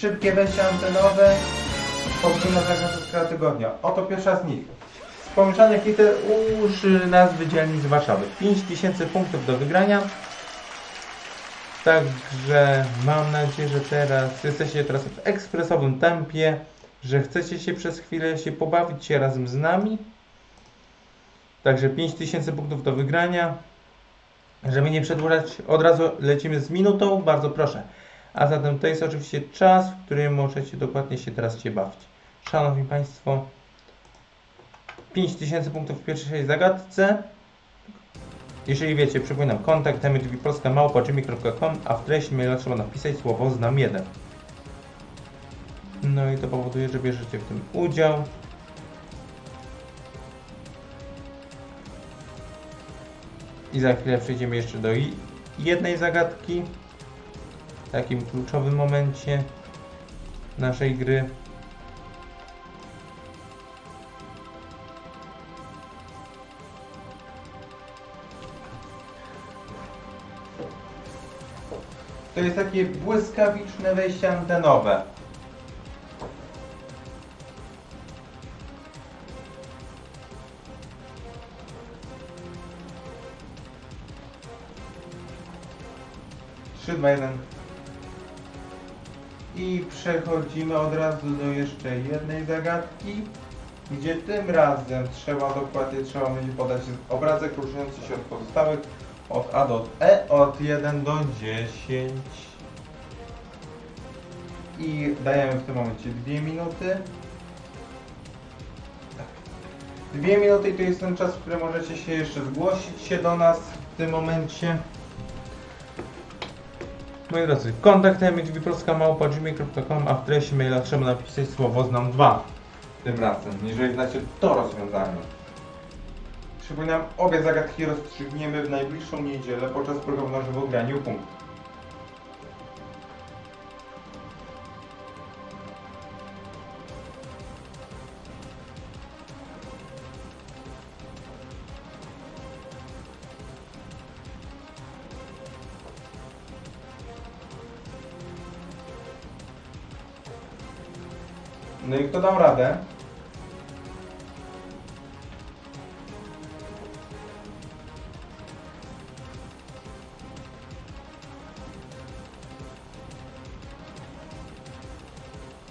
szybkie wejścia antenowe, podwójna zagadka tygodnia. Oto pierwsza z nich. Pomieszane hity uży nazwy dzielnic Warszawy. 5000 punktów do wygrania. Także mam nadzieję, że teraz jesteście teraz w ekspresowym tempie, że chcecie się przez chwilę się pobawić się razem z nami. Także 5000 punktów do wygrania. Żeby nie przedłużać, od razu lecimy z minutą, bardzo proszę. A zatem to jest oczywiście czas, w którym możecie dokładnie się teraz się bawić. Szanowni Państwo, 5000 punktów w pierwszej zagadce. Jeżeli wiecie, przypominam, kontakt polska małpa.gmail.com, a w treści maila trzeba napisać słowo znam 1. No i to powoduje, że bierzecie w tym udział. I za chwilę przejdziemy jeszcze do jednej zagadki. Takim kluczowym momencie naszej gry. To jest takie błyskawiczne wejście antenowe. Trzy, jeden. I przechodzimy od razu do jeszcze jednej zagadki, gdzie tym razem trzeba dokładnie trzeba będzie podać obrazek różniący się od pozostałych od A do E od 1 do 10 i dajemy w tym momencie 2 minuty. Dwie minuty i to jest ten czas, w którym możecie się jeszcze zgłosić się do nas w tym momencie. Moi drodzy, kontakt małpa.gmail.com, a w treści maila trzeba napisać słowo znam 2 tym razem, jeżeli znacie to rozwiązanie. Przypominam, obie zagadki rozstrzygniemy w najbliższą niedzielę podczas programu na żywo graniu punkt. No i kto dał radę?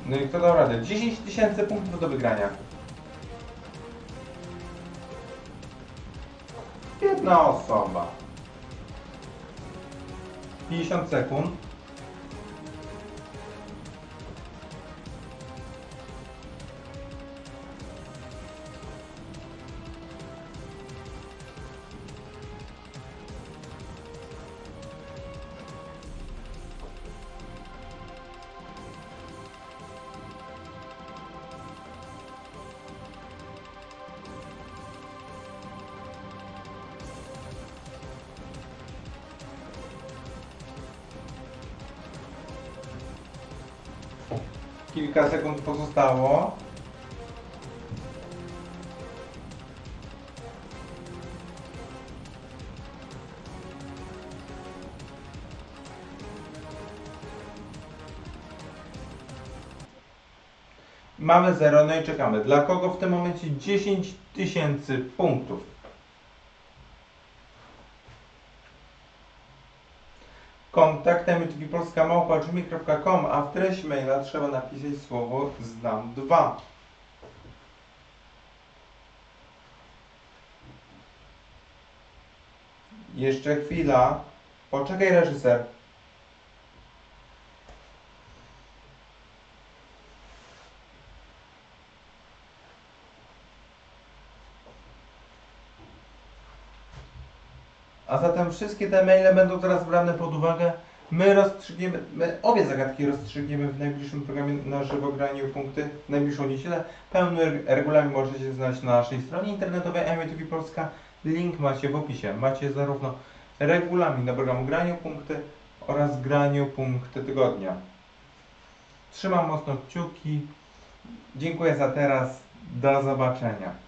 No i kto dał radę? 10 tysięcy punktów do wygrania. Jedna osoba. 50 sekund. Kilka sekund pozostało. Mamy 0, no i czekamy. Dla kogo w tym momencie 10 tysięcy punktów? Kontaktem polska.gmail.com, a w treść maila trzeba napisać słowo znam 2. Jeszcze chwila. Poczekaj reżyser. A zatem wszystkie te maile będą teraz brane pod uwagę. My rozstrzygniemy, my obie zagadki rozstrzygniemy w najbliższym programie na żywo graniu punkty w najbliższą niedzielę. Pełny re- regulamin możecie znaleźć na naszej stronie internetowej MTV Polska. Link macie w opisie. Macie zarówno regulamin do programu graniu punkty oraz graniu punkty tygodnia. Trzymam mocno kciuki. Dziękuję za teraz. Do zobaczenia.